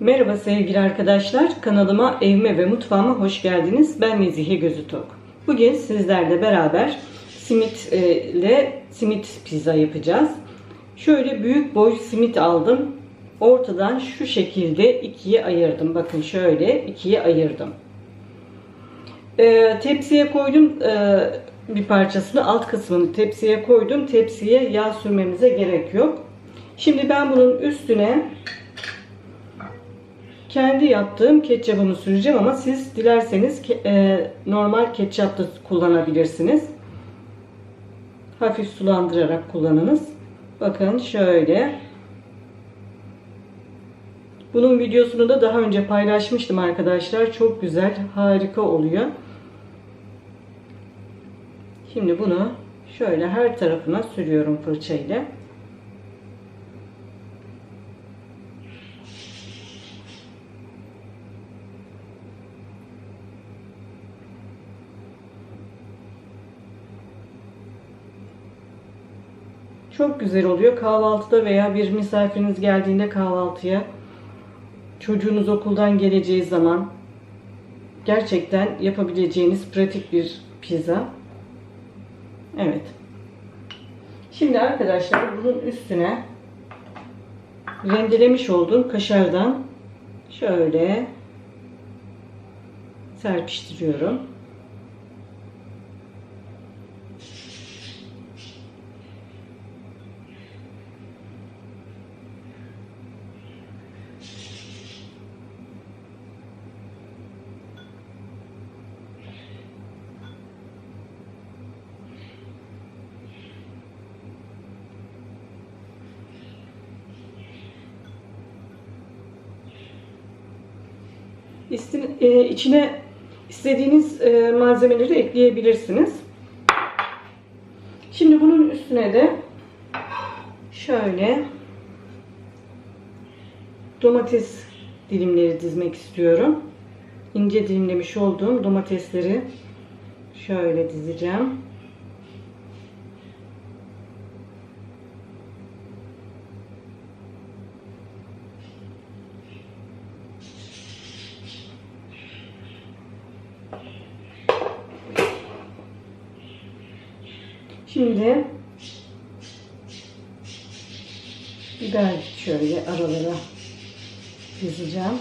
Merhaba sevgili arkadaşlar. Kanalıma, evime ve mutfağıma hoş geldiniz. Ben Nezihe Gözütok. Bugün sizlerle beraber simit e, simit pizza yapacağız. Şöyle büyük boy simit aldım. Ortadan şu şekilde ikiye ayırdım. Bakın şöyle ikiye ayırdım. E, tepsiye koydum e, bir parçasını alt kısmını tepsiye koydum. Tepsiye yağ sürmemize gerek yok. Şimdi ben bunun üstüne kendi yaptığım ketçabımı süreceğim ama siz dilerseniz e, normal ketçap da kullanabilirsiniz. Hafif sulandırarak kullanınız. Bakın şöyle. Bunun videosunu da daha önce paylaşmıştım arkadaşlar. Çok güzel, harika oluyor. Şimdi bunu şöyle her tarafına sürüyorum fırçayla. Çok güzel oluyor. Kahvaltıda veya bir misafiriniz geldiğinde kahvaltıya çocuğunuz okuldan geleceği zaman gerçekten yapabileceğiniz pratik bir pizza. Evet. Şimdi arkadaşlar bunun üstüne rendelemiş olduğum kaşardan şöyle serpiştiriyorum. İsti- e, içine istediğiniz e, malzemeleri ekleyebilirsiniz. Şimdi bunun üstüne de şöyle domates dilimleri dizmek istiyorum. İnce dilimlemiş olduğum domatesleri şöyle dizeceğim. Şimdi biber şöyle aralara dizeceğim.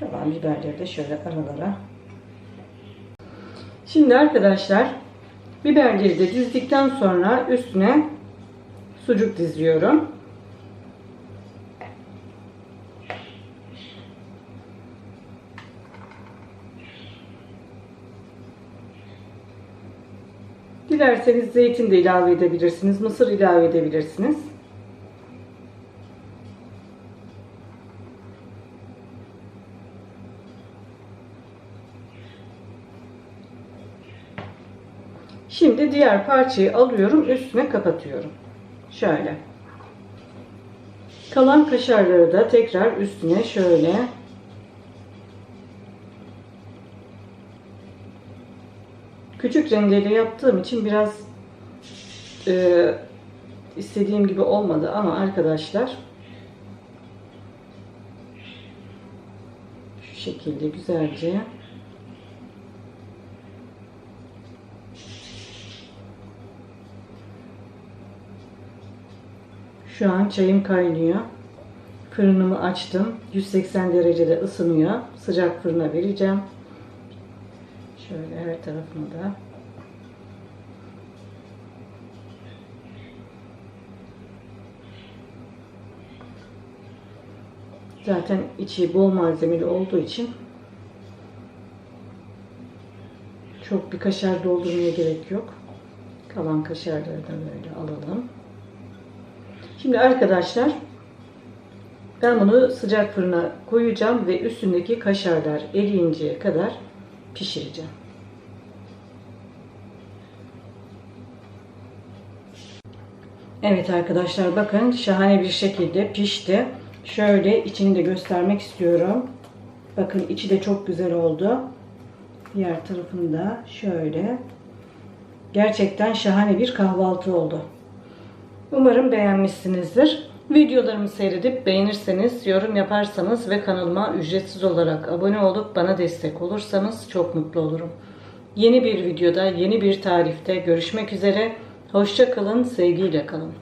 Kalan biberleri de şöyle aralara. Şimdi arkadaşlar biberleri de dizdikten sonra üstüne sucuk diziyorum. Dilerseniz zeytin de ilave edebilirsiniz, mısır ilave edebilirsiniz. Şimdi diğer parçayı alıyorum, üstüne kapatıyorum. Şöyle. Kalan kaşarları da tekrar üstüne şöyle küçük rendeli yaptığım için biraz e, istediğim gibi olmadı ama arkadaşlar şu şekilde güzelce Şu an çayım kaynıyor. Fırınımı açtım. 180 derecede ısınıyor. Sıcak fırına vereceğim. Şöyle her tarafını da. Zaten içi bol malzemeli olduğu için çok bir kaşar doldurmaya gerek yok. Kalan kaşarları da böyle alalım. Şimdi arkadaşlar ben bunu sıcak fırına koyacağım ve üstündeki kaşarlar eriyinceye kadar pişireceğim. Evet arkadaşlar bakın şahane bir şekilde pişti. Şöyle içini de göstermek istiyorum. Bakın içi de çok güzel oldu. Diğer tarafında şöyle. Gerçekten şahane bir kahvaltı oldu. Umarım beğenmişsinizdir. Videolarımı seyredip beğenirseniz, yorum yaparsanız ve kanalıma ücretsiz olarak abone olup bana destek olursanız çok mutlu olurum. Yeni bir videoda, yeni bir tarifte görüşmek üzere. Hoşça kalın, sevgiyle kalın.